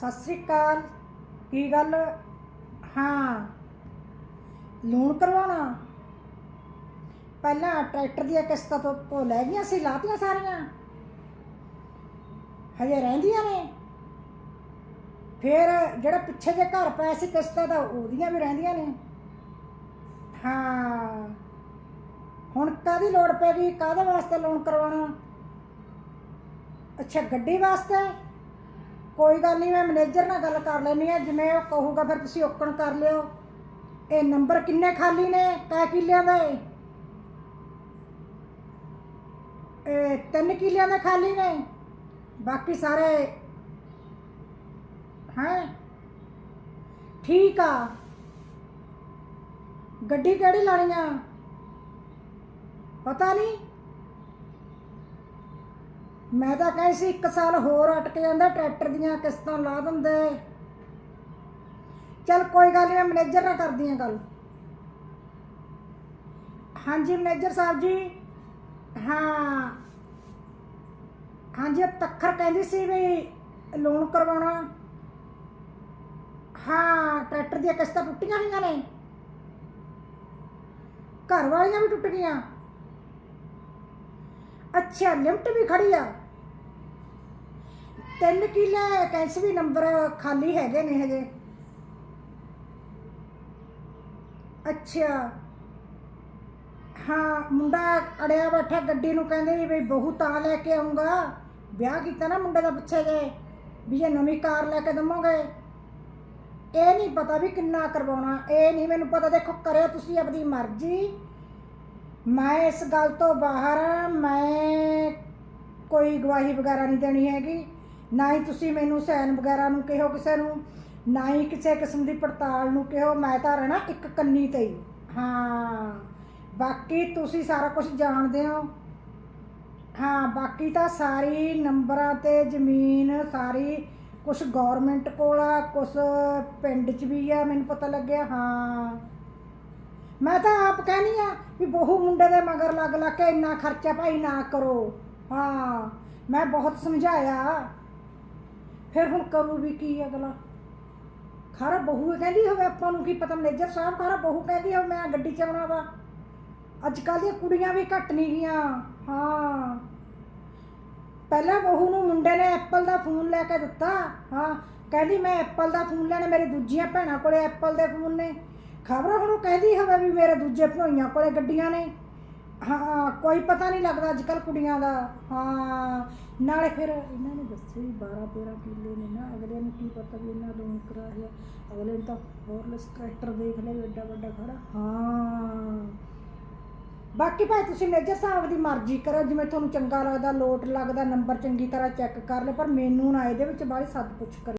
ਸਤਿ ਸ੍ਰੀ ਅਕਾਲ। ਕੀ ਗੱਲ? ਹਾਂ। ਲੋਨ ਕਰਵਾਉਣਾ। ਪਹਿਲਾਂ ਟਰੈਕਟਰ ਦੀਆਂ ਕਿਸ਼ਤਾਂ ਤੋਂ ਤੋਂ ਲੈ ਗਈਆਂ ਸੀ, ਲਾਤੀਆਂ ਸਾਰੀਆਂ। ਹਜੇ ਰਹਿੰਦੀਆਂ ਨੇ। ਫਿਰ ਜਿਹੜਾ ਪਿੱਛੇ ਜੇ ਘਰ ਪਿਆ ਸੀ ਕਿਸ਼ਤਾਂ ਦਾ, ਉਹਦੀਆਂ ਵੀ ਰਹਿੰਦੀਆਂ ਨੇ। ਹਾਂ। ਹੁਣ ਕਾਦੀ ਲੋੜ ਪੈ ਗਈ? ਕਾਹਦੇ ਵਾਸਤੇ ਲੋਨ ਕਰਵਾਉਣਾ? ਅੱਛਾ, ਗੱਡੀ ਵਾਸਤੇ? ਕੋਈ ਗੱਲ ਨਹੀਂ, ਮੈਂ ਮੈਨੇਜਰ ਨਾਲ ਗੱਲ ਕਰ ਲੈਣੀ ਆ ਜਿਵੇਂ ਉਹ ਕਹੂਗਾ, ਫਿਰ ਤੁਸੀਂ ਓਕਣ ਕਰ ਲਿਓ। ਇਹ ਨੰਬਰ ਕਿੰਨੇ ਖਾਲੀ ਨੇ? ਕੈ ਕਿੱਲਿਆਂ ਦੇ ਇਹ? ਤਿੰਨ ਕਿੱਲਿਆਂ ਦੇ ਖਾਲੀ ਨੇ। ਬਾਕੀ ਸਾਰੇ ਹੈ? ਠੀਕ ਆ। ਗੱਡੀ ਕਿਹੜੀ ਲਾਣੀ ਆ? ਪਤਾ ਨਹੀਂ। ਮੈਂ ਤਾਂ ਕਹੀ ਸੀ ਇੱਕ ਸਾਲ ਹੋਰ ਅਟਕ ਜਾਂਦਾ, ਟਰੈਕਟਰ ਦੀਆਂ ਕਿਸ਼ਤਾਂ ਲਾ ਦਿੰਦੇ। ਚਲ ਕੋਈ ਗੱਲ ਨਹੀਂ ਮੈਂ ਮੈਨੇਜਰ ਨਾਲ ਕਰਦੀ ਆ ਗੱਲ। ਹਾਂਜੀ ਮੈਨੇਜਰ ਸਾਹਿਬ ਜੀ, ਹਾਂ। ਹਾਂਜੀ ਤੱਖਰ ਕਹਿੰਦੀ ਸੀ ਵੀ ਲੋਨ ਕਰਵਾਉਣਾ। ਹਾਂ, ਟਰੈਕਟਰ ਦੀਆਂ ਕਿਸ਼ਤਾਂ ਟੁੱਟੀਆਂ ਹੋਈਆਂ ਨੇ। ਘਰ ਵਾਲੀਆਂ ਵੀ ਟੁੱਟ ਗਈਆਂ। ਅੱਛਾ, ਲਿਮਟ ਵੀ ਖੜੀ ਆ। ਤਿੰਨ ਕਿੱਲੇ ਕੈਂਸ ਵੀ ਨੰਬਰ ਖਾਲੀ ਹੈਗੇ ਨੇ ਹਜੇ। ਅੱਛਾ। ਹਾਂ, ਮੁੰਡਾ ਅੜਿਆ ਬੈਠਾ ਗੱਡੀ ਨੂੰ, ਕਹਿੰਦੇ ਵੀ ਬਈ ਬਹੂ ਤਾਂ ਲੈ ਕੇ ਆਉਂਗਾ ਵਿਆਹ ਕੀਤਾ ਨਾ ਮੁੰਡੇ ਦਾ ਪਿੱਛੇ ਜੇ, ਵੀ ਜੇ ਨਵੀਂ ਕਾਰ ਲੈ ਕੇ ਦਮੋਗੇ। ਇਹ ਨਹੀਂ ਪਤਾ ਵੀ ਕਿੰਨਾ ਕਰਵਾਉਣਾ, ਇਹ ਨਹੀਂ ਮੈਨੂੰ ਪਤਾ, ਦੇਖੋ ਕਰਿਓ ਤੁਸੀਂ ਆਪਣੀ ਮਰਜ਼ੀ। ਮੈਂ ਇਸ ਗੱਲ ਤੋਂ ਬਾਹਰ ਮੈਂ ਕੋਈ ਗਵਾਹੀ ਵਗੈਰਾ ਨਹੀਂ ਦੇਣੀ ਹੈਗੀ। ਨਾ ਹੀ ਤੁਸੀਂ ਮੈਨੂੰ ਸੈਨ ਵਗੈਰਾ ਨੂੰ ਕਿਹੋ ਕਿਸੇ ਨੂੰ, ਨਾ ਹੀ ਕਿਸੇ ਕਿਸਮ ਦੀ ਪੜਤਾਲ ਨੂੰ ਕਿਹੋ। ਮੈਂ ਤਾਂ ਰਹਿਣਾ ਇੱਕ ਕੰਨੀ ਤੇ ਹੀ। ਹਾਂ, ਬਾਕੀ ਤੁਸੀਂ ਸਾਰਾ ਕੁਝ ਜਾਣਦੇ ਹੋ। ਹਾਂ, ਬਾਕੀ ਤਾਂ ਸਾਰੀ ਨੰਬਰਾਂ ਤੇ ਜ਼ਮੀਨ, ਸਾਰੀ ਕੁਝ ਗਵਰਨਮੈਂਟ ਕੋਲ ਆ ਕੁਝ ਪਿੰਡ 'ਚ ਵੀ ਆ, ਮੈਨੂੰ ਪਤਾ ਲੱਗਿਆ। ਹਾਂ। ਮੈਂ ਤਾਂ ਆਪ ਕਹਿਨੀ ਆ ਵੀ ਬਹੂ ਮੁੰਡੇ ਦੇ ਮਗਰ ਲੱਗ ਲੱਗ ਕੇ ਇੰਨਾ ਖਰਚਾ ਭਾਈ ਨਾ ਕਰੋ। ਹਾਂ, ਮੈਂ ਬਹੁਤ ਸਮਝਾਇਆ। ਫਿਰ ਹੁਣ ਕਰੂ ਵੀ ਕੀ ਅਗਲਾ? ਖਰਾ ਬਹੂ ਕਹਿੰਦੀ ਹੋਵੇ ਆਪਾਂ ਨੂੰ ਕੀ ਪਤਾ, ਮੈਨੇਜਰ ਸਾਹਿਬ ਖਰਾ ਬਹੂ ਕਹਿੰਦੀ ਹੋਵੇ ਮੈਂ ਗੱਡੀ ਚਲਾਉਣਾ ਵਾ। ਅੱਜ ਕੱਲ੍ਹ ਦੀਆਂ ਕੁੜੀਆਂ ਵੀ ਘੱਟ ਨਹੀਂ ਗਈਆਂ। ਹਾਂ। ਪਹਿਲਾਂ ਬਹੂ ਨੂੰ ਮੁੰਡੇ ਨੇ ਐਪਲ ਦਾ ਫੋਨ ਲੈ ਕੇ ਦਿੱਤਾ। ਹਾਂ, ਕਹਿੰਦੀ ਮੈਂ ਐਪਲ ਦਾ ਫੋਨ ਲੈਣਾ, ਮੇਰੀ ਦੂਜੀਆਂ ਭੈਣਾਂ ਕੋਲੇ ਐਪਲ ਦੇ ਫੋਨ ਨੇ। ਖਬਰ ਹੁਣ ਉਹ ਕਹਿੰਦੀ ਹੋਵੇ ਵੀ ਮੇਰੇ ਦੂਜੇ ਭਣੋਈਆਂ ਕੋਲੇ ਗੱਡੀਆਂ ਨੇ। ਹਾਂ, ਕੋਈ ਪਤਾ ਨਹੀਂ ਲੱਗਦਾ ਅੱਜ ਕੱਲ੍ਹ ਕੁੜੀਆਂ ਦਾ। ਹਾਂ, ਨਾਲੇ ਫਿਰ ਇਹਨਾਂ ਨੇ ਦੱਸਿਆ 12 13 ਕਿੱਲੇ ਨੇ ਨਾ, ਅਗਲੇ ਨੂੰ ਕੀ ਪਤਾ ਵੀ ਇਹਨਾਂ ਲੋਨ ਕਰਾਇਆ ਅਗਲੇ ਨੇ ਤਾਂ ਹੋਰਲੈਸ ਟਰੈਕਟਰ ਦੇਖ ਲਿਆ ਵੀ ਵੱਡਾ ਖੜਾ। ਹਾਂ। ਬਾਕੀ ਭਾਈ ਤੁਸੀਂ ਮੇਜਰ ਸਾਹਿਬ ਦੀ ਮਰਜ਼ੀ ਕਰੋ, ਜਿਵੇਂ ਤੁਹਾਨੂੰ ਚੰਗਾ ਲੱਗਦਾ, ਲੋਟ ਲੱਗਦਾ, ਨੰਬਰ ਚੰਗੀ ਤਰ੍ਹਾਂ ਚੈੱਕ ਕਰ ਲਓ, ਪਰ ਮੈਨੂੰ ਨਾ ਇਹਦੇ ਵਿੱਚ ਬਾਹਲੀ ਸੱਦ ਪੁੱਛ ਕਰੋ